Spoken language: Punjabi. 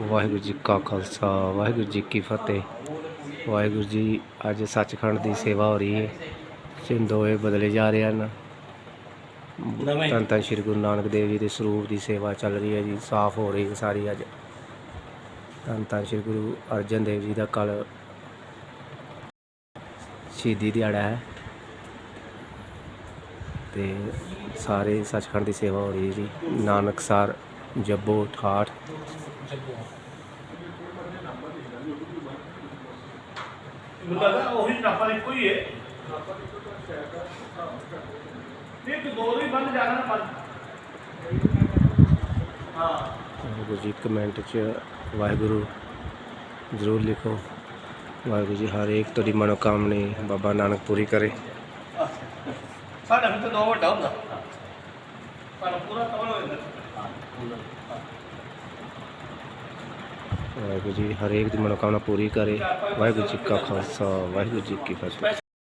ਵਾਹਿਗੁਰੂ ਜੀ ਕਾ ਖਾਲਸਾ ਵਾਹਿਗੁਰੂ ਜੀ ਕੀ ਫਤਿਹ। ਵਾਹਿਗੁਰੂ ਜੀ ਅੱਜ ਸੱਚਖੰਡ ਦੀ ਸੇਵਾ ਹੋ ਰਹੀ ਹੈ। ਸਿੰਦੋਏ ਬਦਲੇ ਜਾ ਰਹੇ ਹਨ। ਧੰਨ ਧੰਨ ਸ਼੍ਰੀ ਗੁਰੂ ਨਾਨਕ ਦੇਵ ਜੀ ਦੇ ਸਰੂਪ ਦੀ ਸੇਵਾ ਚੱਲ ਰਹੀ ਹੈ ਜੀ ਸਾਫ਼ ਹੋ ਰਹੀ ਹੈ ਸਾਰੀ ਅੱਜ। ਧੰਨ ਧੰਨ ਸ਼੍ਰੀ ਗੁਰੂ ਅਰਜਨ ਦੇਵ ਜੀ ਦਾ ਕੱਲ ਸ਼ਹੀਦੀ ਦਿਹਾੜਾ ਹੈ। ਤੇ ਸਾਰੇ ਸੱਚਖੰਡ ਦੀ ਸੇਵਾ ਹੋ ਰਹੀ ਹੈ ਜੀ। ਨਾਨਕਸਰ ਜੱਬੋ ਠਾਠ ਬਤਾ ਉਹੀ ਨਾਪਾ ਇੱਕੋ ਹੀ ਹੈ। ਤਾਂ ਦੋ ਹੀ ਬੰਦ ਜਾਣਾ ਨਾ ਪੰਜ ਹਾਂ। ਵਾਹਿਗੁਰੂ ਜੀ ਕਮੈਂਟ 'ਚ ਵਾਹਿਗੁਰੂ ਜ਼ਰੂਰ ਲਿਖੋ। ਵਾਹਿਗੁਰੂ ਜੀ ਹਰ ਇੱਕ ਤੁਹਾਡੀ ਮਨੋਕਾਮਨੀ ਬਾਬਾ ਨਾਨਕ ਪੂਰੀ ਕਰੇ। ਸਾਡਾ ਵੀ ਤਾਂ ਦੋ ਵੱਡਾ ਹੁੰਦਾ। ਪਰ ਪੂਰਾ ਕਵਰ ਹੋ ਜਾਂਦਾ ਵਾਹਿਗੁਰੂ ਜੀ ਹਰੇਕ ਦੀ ਮਨੋਕਾਮਨਾ ਪੂਰੀ ਕਰੇ। ਵਾਹਿਗੁਰੂ ਜੀ ਕਾ ਖਾਲਸਾ, ਵਾਹਿਗੁਰੂ ਜੀ ਕੀ ਫਤਿਹ।